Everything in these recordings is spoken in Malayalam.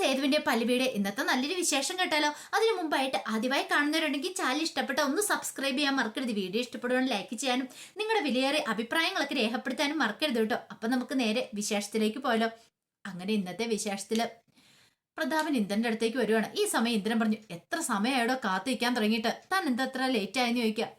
സേതുവിന്റെ പല്ലുവിയുടെ ഇന്നത്തെ നല്ലൊരു വിശേഷം കേട്ടാലോ? അതിനു മുമ്പായിട്ട് ആദ്യമായി കാണുന്നവരുണ്ടെങ്കിൽ ചാനൽ ഇഷ്ടപ്പെട്ട ഒന്ന് സബ്സ്ക്രൈബ് ചെയ്യാൻ മറക്കരുത്. വീഡിയോ ഇഷ്ടപ്പെടുവാൻ ലൈക്ക് ചെയ്യാനും നിങ്ങളുടെ വിലയേറെ അഭിപ്രായങ്ങളൊക്കെ രേഖപ്പെടുത്താനും മറക്കരുത് കേട്ടോ. അപ്പൊ നമുക്ക് നേരെ വിശേഷത്തിലേക്ക് പോയാലോ. അങ്ങനെ ഇന്നത്തെ വിശേഷത്തിൽ പ്രതാപൻ ഇന്ദ്രന്റെ അടുത്തേക്ക് വരുവാണ്. ഈ സമയം ഇന്ദ്രൻ പറഞ്ഞു എത്ര സമയമായിടോ കാത്തിരിക്കാൻ തുടങ്ങിയിട്ട്. താൻ എന്താ ലേറ്റ് ആയെന്ന് ചോദിക്കാം.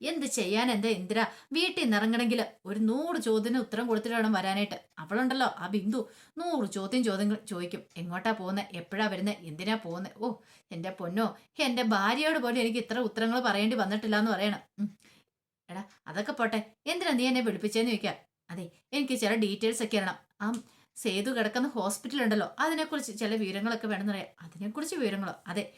എന്ത് ചെയ്യാൻ എന്താ ഇന്ദ്ര? വീട്ടിൽ നിന്ന് ഇറങ്ങണമെങ്കിൽ ഒരു നൂറ് ചോദ്യത്തിന് ഉത്തരം കൊടുത്തിട്ട് വേണം വരാനായിട്ട്. അവളുണ്ടല്ലോ ആ ബിന്ദു. നൂറ് ചോദ്യം ചോദ്യങ്ങൾ ചോദിക്കും. എങ്ങോട്ടാ പോകുന്നത് എപ്പോഴാ വരുന്നത് എന്തിനാ പോകുന്നത് ഓ എന്റെ പൊന്നോ എന്റെ ഭാര്യയോട് പോലും എനിക്ക് ഇത്ര ഉത്തരങ്ങൾ പറയേണ്ടി വന്നിട്ടില്ല എന്ന് പറയണം എടാ അതൊക്കെ പോട്ടെ. എന്തിനാ നീ എന്നെ വിളിപ്പിച്ചേന്ന് ചോദിക്കാം? അതെ എനിക്ക് ചില ഡീറ്റെയിൽസ് ഒക്കെ അറിയണം. ആ സേതു കിടക്കുന്ന ഹോസ്പിറ്റൽ ഉണ്ടല്ലോ. അതിനെക്കുറിച്ച് ചില വിവരങ്ങളൊക്കെ വേണമെന്ന് പറയാം. അതിനെക്കുറിച്ച് വിവരങ്ങളോ? അതെ.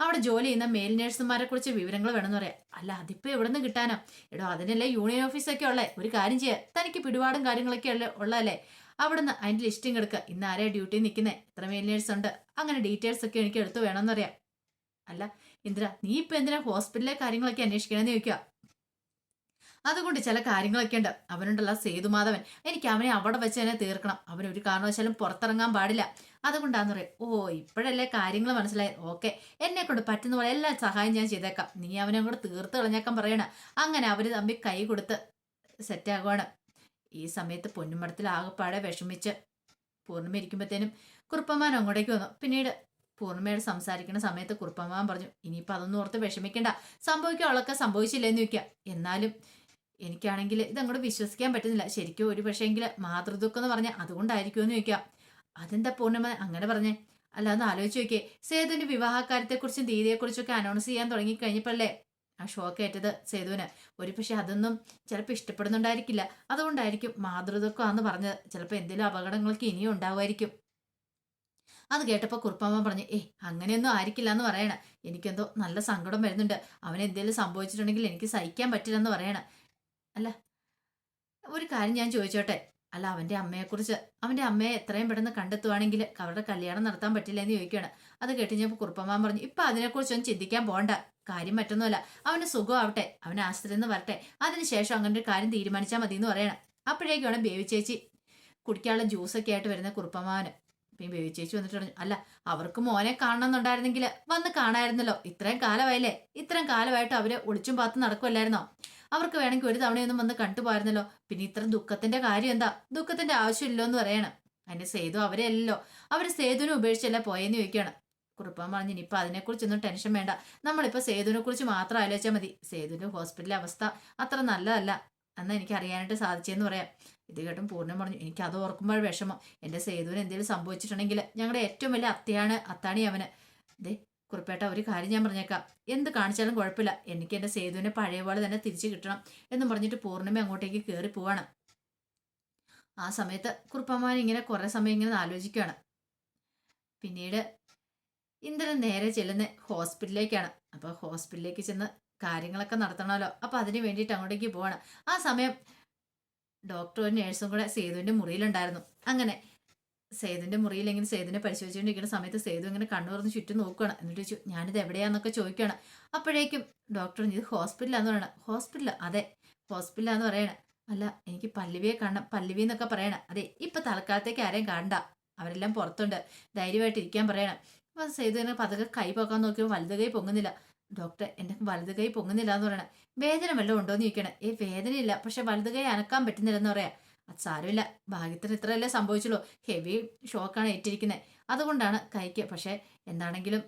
അവിടെ ജോലി ചെയ്യുന്ന മെയിൽ നേഴ്സുമാരെ കുറിച്ച് വിവരങ്ങൾ വേണമെന്ന് പറയാം. അല്ല അതിപ്പോൾ എവിടെ നിന്ന് കിട്ടാനോ? എടോ അതിനല്ലേ യൂണിയൻ ഓഫീസൊക്കെ ഉള്ളേ. ഒരു കാര്യം ചെയ്യാം. തനിക്ക് പിടിപാടും കാര്യങ്ങളൊക്കെ അല്ലേ ഉള്ളതല്ലേ? അവിടുന്ന് അതിന്റെ ലിസ്റ്റിംഗ് എടുക്കുക ഇന്ന് ആരെയാ ഡ്യൂട്ടി നിൽക്കുന്നത് എത്ര മെയിൽ നേഴ്സ് ഉണ്ട്? അങ്ങനെ ഡീറ്റെയിൽസ് ഒക്കെ എനിക്ക് എടുത്തു വേണമെന്ന് പറയാം. അല്ല ഇന്ദ്ര നീ ഇപ്പൊ എന്തിനാ ഹോസ്പിറ്റലിലെ കാര്യങ്ങളൊക്കെ അന്വേഷിക്കണമെന്ന് ചോദിക്കുക അതുകൊണ്ട് ചില കാര്യങ്ങളൊക്കെ ഉണ്ട്. അവനുണ്ടല്ല സേതുമാധവൻ. എനിക്ക് അവനെ അവിടെ വെച്ച് തന്നെ തീർക്കണം. അവൻ ഒരു കാരണവശാലും പുറത്തിറങ്ങാൻ പാടില്ല. അതുകൊണ്ടാന്ന് പറയും ഓ ഇപ്പോഴല്ലേ കാര്യങ്ങൾ മനസ്സിലായി ഓക്കെ എന്നെ കൊണ്ട് പറ്റുന്ന പോലെ എല്ലാ സഹായം ഞാൻ ചെയ്തേക്കാം. നീ അവനെ കൂടെ തീർത്ത് കളഞ്ഞേക്കാൻ പറയണ. അങ്ങനെ അവർ തമ്മിൽ കൈ കൊടുത്ത് സെറ്റാകുവാണ് ഈ സമയത്ത് പൊന്നുമടത്തിൽ ആകെപ്പാടെ വിഷമിച്ച് പൂർണിമ ഇരിക്കുമ്പോഴത്തേനും കുറുപ്പമാൻ അങ്ങോട്ടേക്ക് വന്നു. പിന്നീട് പൂർണിമയോട് സംസാരിക്കുന്ന സമയത്ത് കുറുപ്പമാൻ പറഞ്ഞു ഇനിയിപ്പോൾ അതൊന്നും ഓർത്ത് വിഷമിക്കണ്ട. അവളൊക്കെ സംഭവിച്ചില്ലെന്ന് വെക്കുക എന്നാലും എനിക്കാണെങ്കിൽ ഇതങ്ങോട്ട് വിശ്വസിക്കാൻ പറ്റുന്നില്ല. ശരിക്കും ഒരു പക്ഷേങ്കിൽ മാതൃദുഃഖം എന്ന് പറഞ്ഞാൽ അതുകൊണ്ടായിരിക്കുമെന്ന് ചോദിക്കാം. അതെന്താ പൂർണമ? അങ്ങനെ പറഞ്ഞേ. അല്ല ഒന്ന് ആലോചിച്ച് നോക്കിയേ. സേതുവിന്റെ വിവാഹക്കാര്യത്തെക്കുറിച്ചും തീയതിയെക്കുറിച്ചൊക്കെ അനൗൺസ് ചെയ്യാൻ തുടങ്ങി കഴിഞ്ഞപ്പോഴല്ലേ ആ ഷോക്ക് ഏറ്റത് സേതുവിന്. ഒരു പക്ഷെ അതൊന്നും ചിലപ്പോൾ ഇഷ്ടപ്പെടുന്നുണ്ടായിരിക്കില്ല. അതുകൊണ്ടായിരിക്കും മാതൃദുഃഖമാണെന്ന് പറഞ്ഞത്. ചിലപ്പോൾ എന്തെങ്കിലും അപകടങ്ങൾക്ക് ഇനിയും ഉണ്ടാവുമായിരിക്കും. അത് കേട്ടപ്പോൾ കുറുപ്പമ്മ പറഞ്ഞു ഏ അങ്ങനെയൊന്നും ആയിരിക്കില്ല എന്ന് പറയണ. എനിക്കെന്തോ നല്ല സങ്കടം വരുന്നുണ്ട്. അവനെന്തെങ്കിലും സംഭവിച്ചിട്ടുണ്ടെങ്കിൽ എനിക്ക് സഹിക്കാൻ പറ്റില്ലെന്ന് പറയണ. അല്ല ഒരു കാര്യം ഞാൻ ചോദിച്ചോട്ടെ? അല്ല അവന്റെ അമ്മയെക്കുറിച്ച്. അവന്റെ അമ്മയെ എത്രയും പെട്ടെന്ന് കണ്ടെത്തുവാണെങ്കിൽ അവരുടെ കല്യാണം നടത്താൻ പറ്റില്ല എന്ന് ചോദിക്കുകയാണ്. അത് കേട്ട് ഞാൻ കുറുപ്പമാൻ പറഞ്ഞു ഇപ്പം അതിനെക്കുറിച്ചൊന്നും ചിന്തിക്കാൻ പോകണ്ട കാര്യം മറ്റൊന്നുമല്ല. അവന് സുഖമാവട്ടെ. അവൻ ആശുപത്രിയിൽ നിന്ന് വരട്ടെ. അതിനുശേഷം അങ്ങനെ ഒരു കാര്യം തീരുമാനിച്ചാൽ മതി എന്ന് പറയണം. അപ്പോഴേക്കാണ് ബേബി ചേച്ചി കുടിക്കാനുള്ള ജ്യൂസൊക്കെ ആയിട്ട് വരുന്ന കുറുപ്പമാവന്. പിന്നെ ബേബി ചേച്ചി വന്നിട്ട് പറഞ്ഞു അല്ല അവർക്ക് മോനെ കാണണമെന്നുണ്ടായിരുന്നെങ്കിൽ വന്ന് കാണായിരുന്നല്ലോ. ഇത്രയും കാലമായില്ലേ? ഇത്രയും കാലമായിട്ട് അവർ ഒളിച്ചും പാത്തും നടക്കുമല്ലായിരുന്നോ അവർക്ക് വേണമെങ്കിൽ ഒരു തവണയൊന്നും വന്ന് കണ്ടുപോയിരുന്നല്ലോ പിന്നെ ഇത്ര ദുഃഖത്തിന്റെ കാര്യം എന്താ ദുഃഖത്തിന്റെ ആവശ്യമില്ലോ എന്ന് പറയണം. അതിന്റെ സേതു അവരെയല്ലോ അവർ സേതുവിനെ ഉപേക്ഷിച്ചല്ല പോയെന്ന് ചോദിക്കുകയാണ്. കുറുപ്പാൻ പറഞ്ഞു ഇനിയിപ്പൊ അതിനെക്കുറിച്ചൊന്നും ടെൻഷൻ വേണ്ട. നമ്മളിപ്പോ സേതുവിനെ കുറിച്ച് മാത്രം ആലോചിച്ചാൽ മതി. സേതുവിന്റെ ഹോസ്പിറ്റലിലെ അവസ്ഥ അത്ര നല്ലതല്ല. എന്ന് എനിക്ക് അറിയാനായിട്ട് സാധിച്ചെന്ന് പറയാം. ഇത് കേട്ടും പൂർണം പറഞ്ഞു എനിക്ക് അത് ഓർക്കുമ്പോൾ വിഷമം. എന്റെ സേതുവിന് എന്തെങ്കിലും സംഭവിച്ചിട്ടുണ്ടെങ്കിൽ ഞങ്ങളുടെ ഏറ്റവും വലിയ അത്തയാണ് അത്താണി അവന് ദേ കുറിപ്പേട്ട ഒരു കാര്യം ഞാൻ പറഞ്ഞേക്കാം. എന്ത് കാണിച്ചാലും കുഴപ്പമില്ല. എനിക്ക് എന്റെ സേതുവിനെ പഴയ പോലെ തന്നെ തിരിച്ചു കിട്ടണം എന്ന് പറഞ്ഞിട്ട് പൂർണിമ അങ്ങോട്ടേക്ക് കയറി പോവാണ്. ആ സമയത്ത് കുറുപ്പമാൻ ഇങ്ങനെ കുറെ സമയം ഇങ്ങനെ ആലോചിക്കുകയാണ് പിന്നീട് ഇന്ദ്രൻ നേരെ ചെല്ലുന്ന ഹോസ്പിറ്റലിലേക്കാണ്. അപ്പൊ ഹോസ്പിറ്റലിലേക്ക് ചെന്ന് കാര്യങ്ങളൊക്കെ നടത്തണമല്ലോ. അപ്പൊ അതിന് വേണ്ടിയിട്ട് അങ്ങോട്ടേക്ക് പോവാണ്. ആ സമയം ഡോക്ടറും നേഴ്സും കൂടെ സേതുവിന്റെ മുറിയിലുണ്ടായിരുന്നു. അങ്ങനെ സേതുവിന്റെ മുറിയിൽ ഇങ്ങനെ സേതുവിനെ പരിശോധിച്ചുകൊണ്ടിരിക്കുന്ന സമയത്ത് സേതു ഇങ്ങനെ കണ്ണു തുറന്ന് ചുറ്റും നോക്കുകയാണ്. എന്നിട്ട് ചോദിച്ചു ഞാനിത് എവിടെയാന്നൊക്കെ ചോദിക്കുകയാണ്. അപ്പോഴേക്കും ഡോക്ടർ ഇത് ഹോസ്പിറ്റലാന്ന് പറയണം ഹോസ്പിറ്റൽ അതെ. ഹോസ്പിറ്റലാന്ന് പറയണേ അല്ല എനിക്ക് പല്ലവിയെ കാണണം. പല്ലവി എന്നൊക്കെ പറയണം അതെ ഇപ്പൊ തൽക്കാലത്തേക്ക് ആരെയും കാണണ്ട. അവരെല്ലാം പുറത്തുണ്ട്. ധൈര്യമായിട്ട് ഇരിക്കാൻ പറയണം. അപ്പൊ സേതു ഇങ്ങനെ പതുക്കെ കൈ പോക്കാൻ നോക്കിയപ്പോൾ വലുത് കൈ പൊങ്ങുന്നില്ല. ഡോക്ടർ എന്റെ വലത് കൈ പൊങ്ങുന്നില്ല എന്ന് പറയണേ. വേദന വല്ലതും ഉണ്ടോന്ന് ചോദിക്കണേ. ഏ വേദനയില്ല. പക്ഷെ വലത് കൈ അനക്കാൻ പറ്റുന്നില്ലെന്ന് പറയാ. അത് സാരമില്ല. ഭാഗ്യത്തിന് ഇത്രയല്ലേ സംഭവിച്ചുള്ളൂ. ഹെവി ഷോക്കാണ് ഏറ്റിരിക്കുന്നത് അതുകൊണ്ടാണ് കൈക്ക്. പക്ഷേ എന്താണെങ്കിലും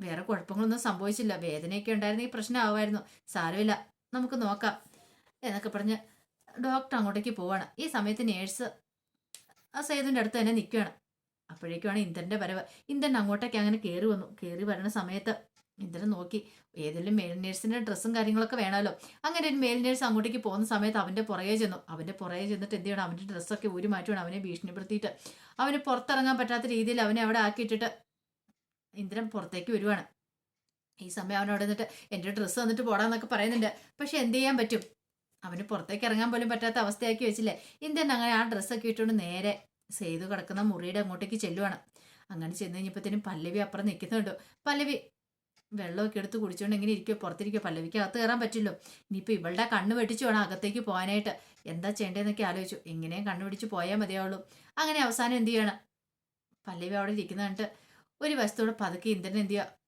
വേറെ കുഴപ്പങ്ങളൊന്നും സംഭവിച്ചില്ല. വേദനയൊക്കെ ഉണ്ടായിരുന്ന ഈ പ്രശ്നമാവുമായിരുന്നു. സാരമില്ല. നമുക്ക് നോക്കാം. എന്നൊക്കെ പറഞ്ഞ് ഡോക്ടർ അങ്ങോട്ടേക്ക് പോവാണ്. ഈ സമയത്ത് നേഴ്സ് ആ സേതുവിന്റെ അടുത്ത് തന്നെ നിൽക്കുകയാണ്. അപ്പോഴേക്കുമാണ് ഇന്ദ്രന്റെ വരവ്. ഇന്ദ്രൻ അങ്ങോട്ടേക്ക് അങ്ങനെ കയറി വന്നു. കയറി വരുന്ന സമയത്ത് ഇന്ദ്രൻ നോക്കി ഏതെങ്കിലും മെയിൽ നേഴ്സിന്റെ ഡ്രസ്സും കാര്യങ്ങളൊക്കെ വേണമല്ലോ. അങ്ങനെ ഒരു മെയിൽ നേഴ്സ് അങ്ങോട്ടേക്ക് പോകുന്ന സമയത്ത് അവന്റെ പുറകെ ചെന്നു. അവന്റെ പുറകെ ചെന്നിട്ട് എന്ത് ചെയ്യണം? അവന്റെ ഡ്രസ്സൊക്കെ ഊരി മാറ്റുകയാണ് അവനെ ഭീഷണിപ്പെടുത്തിയിട്ട് അവന് പുറത്തിറങ്ങാൻ പറ്റാത്ത രീതിയിൽ അവനെ അവിടെ ആക്കിയിട്ടിട്ട് ഇന്ദ്രൻ പുറത്തേക്ക് വരുവാണ്. ഈ സമയം അവനോട് നിന്നിട്ട് എന്റെ ഡ്രസ്സ് വന്നിട്ട് പോടാന്നൊക്കെ പറയുന്നുണ്ട്. പക്ഷെ എന്ത് ചെയ്യാൻ പറ്റും? അവന് പുറത്തേക്ക് ഇറങ്ങാൻ പോലും പറ്റാത്ത അവസ്ഥയാക്കി വെച്ചില്ലേ? ഇന്ദ്രൻ അങ്ങനെ ആ ഡ്രസ്സൊക്കെ ഇട്ടുകൊണ്ട് നേരെ സേതു കിടക്കുന്ന മുറിയുടെ അങ്ങോട്ടേക്ക് ചെല്ലുവാണ്. അങ്ങനെ ചെന്ന് കഴിഞ്ഞപ്പോഴത്തേനും പല്ലവി അപ്പുറം നിൽക്കുന്നുണ്ട്. പല്ലവി വെള്ളമൊക്കെ എടുത്ത് കുടിച്ചുകൊണ്ട് ഇങ്ങനെ ഇരിക്കുക പുറത്തിരിക്കുക പല്ലവിക്ക് അകത്ത് കയറാൻ പറ്റില്ലോ ഇനിയിപ്പോൾ ഇവളുടെ കണ്ണ് വെട്ടിച്ചു വേണം അകത്തേക്ക് പോകാനായിട്ട്. എന്താ ചെയ്യേണ്ടതെന്നൊക്കെ ആലോചിച്ചു. എങ്ങനെയും കണ്ണു പിടിച്ച് പോയാൽ മതിയാവുള്ളൂ. അങ്ങനെ അവസാനം എന്ത് ചെയ്യണം? പല്ലവി അവിടെ ഇരിക്കുന്ന കണ്ടിട്ട് ഒരു വശത്തോടെ പതുക്കെ ഇന്ദ്രൻ എന്ത് ചെയ്യുക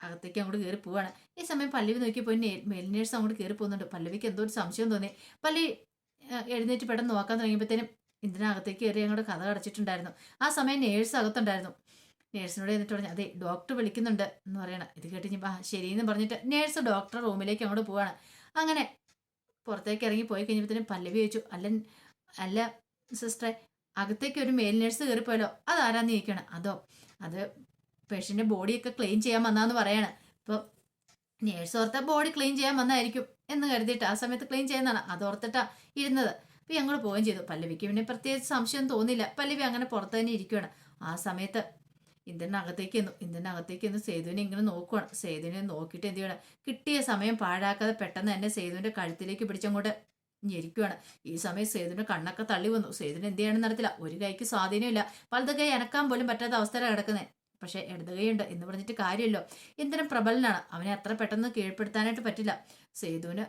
അകത്തേക്ക് അങ്ങോട്ട് കയറി പോവാണ്. ഈ സമയം പല്ലവി നോക്കി പോയി മെലിനേഴ്സ് അങ്ങോട്ട് കയറി പോകുന്നുണ്ട്. പല്ലവിക്ക് എന്തോ ഒരു സംശയം തോന്നി. പല്ലവി എഴുന്നേറ്റ് പെട്ടെന്ന് നോക്കാൻ തുടങ്ങിയപ്പോഴത്തേനും ഇന്ദ്രൻ അകത്തേക്ക് കയറി അങ്ങോട്ട് കഥ അടച്ചിട്ടുണ്ടായിരുന്നു ആ സമയം നേഴ്സ് അകത്തുണ്ടായിരുന്നു. നേഴ്സിനോട് എന്നിട്ട് പറഞ്ഞു അതെ ഡോക്ടർ വിളിക്കുന്നുണ്ട് എന്ന് പറയണം. ഇത് കേട്ട് ഞാൻ ആ ശരിയെന്ന് പറഞ്ഞിട്ട് നേഴ്സ് ഡോക്ടർ റൂമിലേക്ക് അങ്ങോട്ട് പോവാണ്. അങ്ങനെ പുറത്തേക്ക് ഇറങ്ങി പോയി കഴിഞ്ഞപ്പോഴത്തേനും പല്ലവി ചോദിച്ചു അല്ല അല്ല സിസ്റ്ററെ അകത്തേക്ക് ഒരു മെയിൽ നേഴ്സ് കയറിപ്പോയല്ലോ അതാരാന്ന് ചോദിക്കണം. അതോ അത് പേഷ്യന്റെ ബോഡിയൊക്കെ ക്ലീൻ ചെയ്യാൻ വന്നാന്ന് പറയാണ്. ഇപ്പോൾ നേഴ്സ് ഓർത്ത ബോഡി ക്ലീൻ ചെയ്യാൻ വന്നായിരിക്കും എന്ന് കരുതിയിട്ട് ആ സമയത്ത് ക്ലീൻ ചെയ്യുന്നതാണ്. ഓർത്തിട്ടാണ് ഇരുന്നത്. അപ്പോൾ ഞങ്ങൾ പോവുകയും ചെയ്തു. പല്ലവിക്ക് പിന്നെ പ്രത്യേകിച്ച് സംശയം തോന്നിയില്ല. പല്ലവി അങ്ങനെ പുറത്ത് തന്നെ ഇരിക്കുകയാണ് ആ സമയത്ത് ഇന്ത്യന്റെ അകത്തേക്ക് എന്നു അകത്തേക്ക് സേതുവിനെ ഇങ്ങനെ നോക്കുവാണ്. സേതുവിനെ നോക്കിയിട്ട് എന്ത് ചെയ്യണം? കിട്ടിയ സമയം പാഴാക്കാതെ പെട്ടെന്ന് തന്നെ സേതുവിന്റെ കഴുത്തിലേക്ക് പിടിച്ചങ്ങോട്ട് ഞെരിക്കുവാണ്. ഈ സമയം സേതുവിന്റെ കണ്ണൊക്കെ തള്ളി വന്നു. സേതുവിന് എന്ത് ചെയ്യണമെന്ന് നടത്തില്ല ഒരു കൈക്ക് സ്വാധീനമില്ല. വലത് കൈ അനക്കാൻ പോലും പറ്റാത്ത അവസ്ഥയിലാണ് കിടക്കുന്നത് പക്ഷേ ഇടത് ഉണ്ട് എന്ന് പറഞ്ഞിട്ട് കാര്യമല്ലോ ഇന്ദ്രൻ പ്രബലനാണ്. അവനെ അത്ര പെട്ടെന്ന് കീഴ്പ്പെടുത്താനായിട്ട് പറ്റില്ല. സേതുവിന്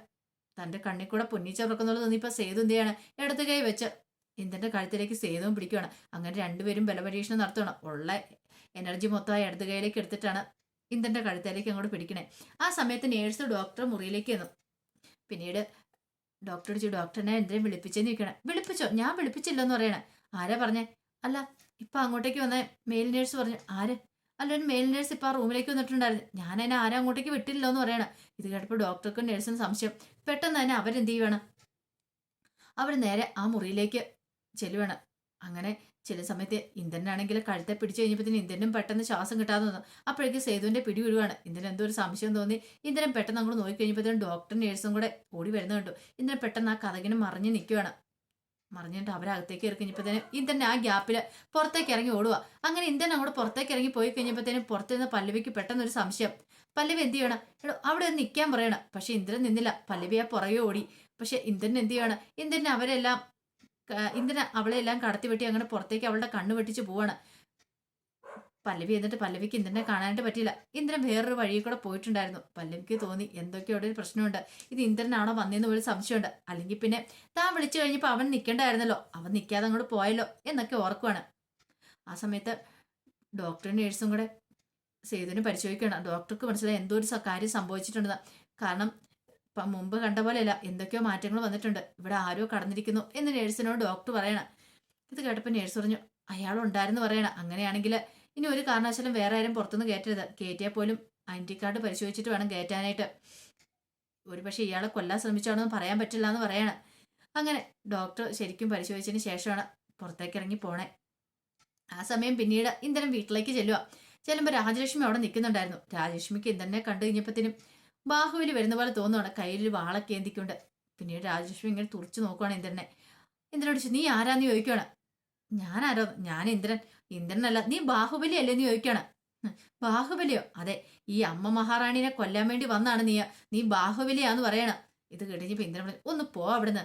തന്റെ കണ്ണിൽ കൂടെ പൊന്നിച്ച പൊന്നിച്ചവർക്കുന്നുള്ളത് തോന്നിയപ്പോൾ സേതു എന്ത് ചെയ്യാണ്? ഇടത് കൈ വെച്ച് ഇന്ദന്റെ കഴുത്തിലേക്ക് സേതുവും പിടിക്കുകയാണ് അങ്ങനെ രണ്ടുപേരും ബലപരീക്ഷണം നടത്തണം ഉള്ള എനർജി മൊത്തം ആ ഇടത് കൈയിലേക്ക് എടുത്തിട്ടാണ് ഇന്ദ്രന്റെ കഴുത്തേലേക്ക് അങ്ങോട്ട് പിടിക്കണേ. ആ സമയത്ത് നേഴ്സ് ഡോക്ടർ മുറിയിലേക്ക് എന്നു പിന്നീട് ഡോക്ടർ ചോദിച്ചു ഡോക്ടറിനെ എന്തിനും വിളിപ്പിച്ചെന്ന് നിൽക്കണേ വിളിപ്പിച്ചോ? ഞാൻ വിളിപ്പിച്ചില്ലെന്ന് പറയണേ. ആരാ പറഞ്ഞേ? അല്ല ഇപ്പൊ അങ്ങോട്ടേക്ക് വന്ന മെയിൽ നേഴ്സ് പറഞ്ഞു. ആര്? അല്ല ഒരു മെയിൽ നേഴ്സ് ഇപ്പൊ ആ റൂമിലേക്ക് വന്നിട്ടുണ്ടായിരുന്നു. ഞാൻ അതിനെ ആരും അങ്ങോട്ടേക്ക് വിട്ടില്ലല്ലോ എന്ന് പറയണം. ഇത് കേട്ടപ്പോൾ ഡോക്ടർക്കും നേഴ്സിനും സംശയം. പെട്ടെന്ന് തന്നെ അവരെന്ത് ചെയ്യുവാണ്? അവർ നേരെ ആ മുറിയിലേക്ക് ചെല്ലുവാണ്. അങ്ങനെ ചില സമയത്ത് ഇന്ദ്രനാണെങ്കിൽ കഴുത്തെ പിടിച്ചു കഴിഞ്ഞപ്പോഴത്തേന് ഇന്ദ്രനും പെട്ടെന്ന് ശ്വാസം കിട്ടാതെ വന്നു. അപ്പോഴേക്ക് സേതുവിന്റെ പിടി വിടുവാണ് ഇന്ദ്രൻ എന്തോ ഒരു സംശയം തോന്നി. ഇന്ദ്രൻ പെട്ടെന്ന് അങ്ങോട്ട് നോക്കി കഴിഞ്ഞപ്പോഴത്തേനും ഡോക്ടർ നേഴ്സും കൂടെ ഓടി വരുന്ന കണ്ടു. ഇന്ദ്രൻ പെട്ടെന്ന് ആ കഥകിനെ മറിഞ്ഞ് നിൽക്കുവാണ് മറിഞ്ഞിട്ട് അവരകത്തേക്ക് ഇറക്കി കഴിഞ്ഞപ്പോഴത്തേനും ഇന്ദ്രൻ ആ ഗ്യാപ്പിൽ പുറത്തേക്ക് ഇറങ്ങി ഓടുക അങ്ങനെ ഇന്ദ്രൻ അങ്ങോട്ട് പുറത്തേക്ക് ഇറങ്ങി പോയി കഴിഞ്ഞപ്പോഴത്തേനും പുറത്തുനിന്ന് പല്ലവിക്ക് പെട്ടെന്ന് ഒരു സംശയം. പല്ലവി എന്ത് ചെയ്യണം? എടോ അവിടെ നിൽക്കാൻ പറയണം. പക്ഷെ ഇന്ദ്രൻ നിന്നില്ല. പല്ലവി ആ പുറകെ ഓടി. പക്ഷെ ഇന്ദ്രൻ എന്ത് ചെയ്യണം? ഇന്ദ്രൻ അവരെല്ലാം ഇന്ദ്രൻ അവളെ എല്ലാം കടത്തി വെട്ടി അങ്ങനെ പുറത്തേക്ക് അവളുടെ കണ്ണ് വെട്ടിച്ച് പോവാണ്. പല്ലവി എന്നിട്ട് പല്ലവിക്ക് ഇന്ദ്രനെ കാണാനായിട്ട് പറ്റിയില്ല. ഇന്ദ്രൻ വേറൊരു വഴിയിൽ കൂടെ പോയിട്ടുണ്ടായിരുന്നു. പല്ലവിക്ക് തോന്നി എന്തൊക്കെയോ ഒരു പ്രശ്നമുണ്ട്. ഇത് ഇന്ദ്രനാണോ വന്നതെന്ന് ഒരു സംശയമുണ്ട്. അല്ലെങ്കിൽ പിന്നെ താൻ വിളിച്ചു കഴിഞ്ഞപ്പോൾ അവൻ നിൽക്കണ്ടായിരുന്നല്ലോ അവൻ നിൽക്കാതെ അങ്ങോട്ട് പോയല്ലോ എന്നൊക്കെ ഓർക്കുവാണ്. ആ സമയത്ത് ഡോക്ടറും നേഴ്സും കൂടെ സേതുവിനെ പരിശോധിക്കുകയാണ്. ഡോക്ടർക്ക് മനസ്സിലായി എന്തോ ഒരു കാര്യം സംഭവിച്ചിട്ടുണ്ടെന്ന്. കാരണം ഇപ്പം മുമ്പ് കണ്ട പോലെയല്ല എന്തൊക്കെയോ മാറ്റങ്ങൾ വന്നിട്ടുണ്ട്. ഇവിടെ ആരോ കടന്നിരിക്കുന്നു എന്ന് നേഴ്സിനോട് ഡോക്ടർ പറയണം. ഇത് കേട്ടപ്പോൾ നേഴ്സ് പറഞ്ഞു അയാൾ ഉണ്ടായിരുന്നു പറയണം. അങ്ങനെയാണെങ്കിൽ ഇനി ഒരു കാരണവശാലും വേറെ ആരും പുറത്തുനിന്ന് കയറ്റരുത്. കയറ്റിയാൽ പോലും ഐഡന്റി കാർഡ് പരിശോധിച്ചിട്ട് വേണം കയറ്റാനായിട്ട്. ഒരു പക്ഷേ ഇയാളെ കൊല്ലാൻ ശ്രമിച്ചാണോ എന്ന് പറയാൻ പറ്റില്ല എന്ന് പറയണം. അങ്ങനെ ഡോക്ടർ ശരിക്കും പരിശോധിച്ചതിന് ശേഷമാണ് പുറത്തേക്ക് ഇറങ്ങി പോണേ. ആ സമയം പിന്നീട് ഇന്ദ്രൻ വീട്ടിലേക്ക് ചെല്ലുക ചെല്ലുമ്പോൾ രാജലക്ഷ്മി അവിടെ നിൽക്കുന്നുണ്ടായിരുന്നു. രാജലക്ഷ്മിക്ക് ഇന്ദ്രനെ കണ്ടു കഴിഞ്ഞപ്പോഴത്തേനും ബാഹുവിൽ വരുന്ന പോലെ തോന്നുവാണ് കയ്യിൽ വാളൊക്കെ ഏന്തിക്കൊണ്ട്. പിന്നീട് രാജലക്ഷ്മി ഇങ്ങനെ തുറച്ചു നോക്കുവാണ് ഇന്ദ്രനെ. ഇന്ദ്രനോട് ചോദിച്ചു, നീ ആരാന്ന് ഞാൻ ആരോ ഞാൻ ഇന്ദ്രൻ. ഇന്ദ്രനല്ല നീ ബാഹുബലി അല്ലേ എന്ന് ചോദിക്കുകയാണ് ബാഹുബലിയോ? അതെ ഈ അമ്മ മഹാറാണിനെ കൊല്ലാൻ വേണ്ടി വന്നാണ് നീ. നീ ബാഹുബലിയാന്ന് പറയണം. ഇത് കേട്ടിപ്പോ ഇന്ദ്രൻ ഒന്ന് പോ അവിടുന്ന്.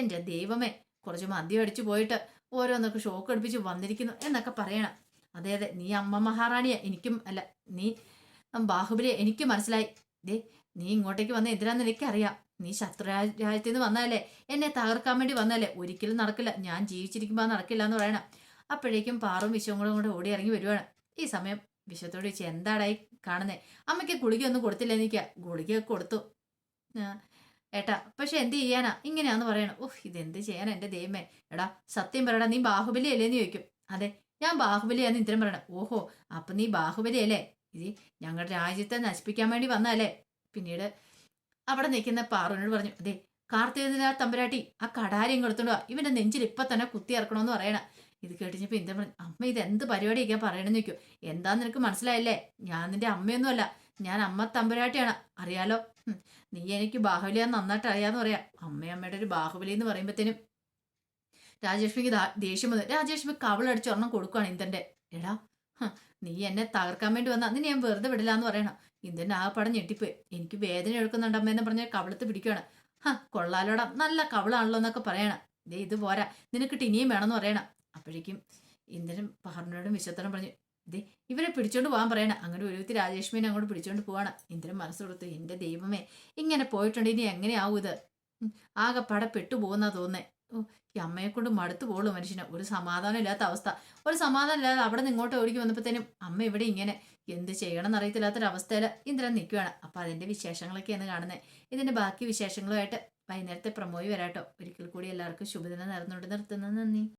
എന്റെ ദൈവമേ കുറച്ച് മദ്യം അടിച്ചു പോയിട്ട് ഓരോന്നൊക്കെ ഷോക്ക് അടുപ്പിച്ച് വന്നിരിക്കുന്നു എന്നൊക്കെ പറയണം. അതെ അതെ നീ അമ്മ മഹാറാണിയാ. എനിക്കും അല്ല നീ ബാഹുബലിയെ. എനിക്ക് മനസ്സിലായി. ദേ നീ ഇങ്ങോട്ടേക്ക് വന്ന എന്തിനാന്ന് എനിക്കറിയാം. നീ ശത്രു രാ- നിന്ന് വന്നാലേ എന്നെ തകർക്കാൻ വേണ്ടി വന്നാലേ ഒരിക്കലും നടക്കില്ല. ഞാൻ ജീവിച്ചിരിക്കുമ്പോൾ നടക്കില്ല എന്ന് പറയണം. അപ്പോഴേക്കും പാറും വിശ്വം കൂടെ കൂടെ ഓടി ഇറങ്ങി വരുവാണ്. ഈ സമയം വിശ്വത്തോട് ചോദിച്ചു എന്താടായി കാണുന്നേ? അമ്മയ്ക്ക് ഗുളിക ഒന്നും കൊടുത്തില്ല എനിക്ക് ഗുളിക കൊടുത്തു. ഏട്ടാ പക്ഷെ എന്ത് ചെയ്യാനാ? ഇങ്ങനെയാന്ന് പറയണം. ഓഹ് ഇതെന്ത് ചെയ്യാനാ എന്റെ ദൈവമേ? എടാ സത്യം പറയടാ നീ ബാഹുബലി അല്ലേന്ന് ചോദിക്കും. അതെ ഞാൻ ബാഹുബലിയാന്ന് ഇത്തരം പറയണം. ഓഹോ അപ്പൊ നീ ബാഹുബലി അല്ലേ ഇത് ഞങ്ങളുടെ രാജ്യത്തെ നശിപ്പിക്കാൻ വേണ്ടി വന്നാലേ പിന്നീട് അവിടെ നിൽക്കുന്ന പാറുവിനോട് പറഞ്ഞു അതെ കാർത്തിക തമ്പരാട്ടി ആ കടാരിയും കൊടുത്തോണ്ട്. ഇവന്റെ നെഞ്ചിൽ ഇപ്പൊ തന്നെ കുത്തി ഇറക്കണമെന്ന് പറയണം. ഇത് കേട്ടിഞ്ഞപ്പോ ഇന്ത്യ പറഞ്ഞു അമ്മ ഇത് എന്ത് പരിപാടിയൊക്കെ പറയണെന്ന് ചോദിക്കും. എന്താ നിനക്ക് മനസ്സിലായല്ലേ? ഞാൻ നിന്റെ അമ്മയൊന്നുമല്ല. ഞാൻ അമ്മ തമ്പുരാട്ടിയാണ്. അറിയാലോ? നീ എനിക്ക് ബാഹുബലിയാന്ന് നന്നായിട്ട് അറിയാന്ന് പറയാം. അമ്മയമ്മയുടെ ഒരു ബാഹുബലി എന്ന് പറയുമ്പോഴത്തേനും രാജലക്ഷ്മിക്ക് ദാ- ദേഷ്യം വന്നു രാജലക്ഷ്മി കവളടിച്ച് ഒരെണ്ണം കൊടുക്കുകയാണ് ഇന്ദന്റെ എടാ നീ എന്നെ തകർക്കാൻ വേണ്ടി വന്നാ നിന്നെ ഞാൻ വെറുതെ വിടില്ല എന്ന് പറയണം. ഇന്ത്യന്റെ ആ പടം ഞെട്ടിപ്പോയി. എനിക്ക് വേദന എടുക്കുന്നുണ്ട് അമ്മയെന്ന് പറഞ്ഞ കവളത്ത് പിടിക്കുകയാണ് ഹ കൊള്ളാലോടാ നല്ല കവളാണല്ലോ എന്നൊക്കെ പറയണം. ദേ ഇത് പോരാ. നിനക്കിട്ട് ഇനിയും വേണമെന്ന് പറയണം. അപ്പോഴേക്കും ഇന്ദ്രനും പഹറിനോടും വിശ്വത്തോടും പറഞ്ഞു ദേ ഇവരെ പിടിച്ചോണ്ട് പോകാൻ പറയണം. അങ്ങനെ ഒരു വ്യക്തി രാജേഷ്മിനെ അങ്ങോട്ട് പിടിച്ചോണ്ട് പോവാണ്. ഇന്ദ്രൻ മനസ്സ് കൊടുത്തു എന്റെ ദൈവമേ ഇങ്ങനെ പോയിട്ടുണ്ട്. ഇനി എങ്ങനെയാവും ഇത്? ആകെ പട പെട്ടുപോകുന്നാ തോന്നേ ഈ അമ്മയെ കൊണ്ട് മടുത്തു പോളൂ മനുഷ്യന്. ഒരു സമാധാനം ഇല്ലാത്ത അവസ്ഥ. ഒരു സമാധാനം ഇല്ലാതെ അവിടെ നിന്ന് ഇങ്ങോട്ട് ഓടിക്ക് വന്നപ്പോഴത്തേനും അമ്മ ഇവിടെ ഇങ്ങനെ എന്ത് ചെയ്യണം എന്നറിയത്തില്ലാത്തൊരവസ്ഥയിൽ ഇന്ദ്രൻ നിൽക്കുകയാണ് അപ്പോൾ അതിന്റെ വിശേഷങ്ങളൊക്കെയാണ് കാണുന്നത് ഇതിന്റെ ബാക്കി വിശേഷങ്ങളുമായിട്ട് വൈകുന്നേരത്തെ പ്രമോയി വരാട്ടോ. ഒരിക്കൽ കൂടി എല്ലാവർക്കും ശുഭദിനം നേർന്നുകൊണ്ട് നിർത്തുന്നത് നന്ദി.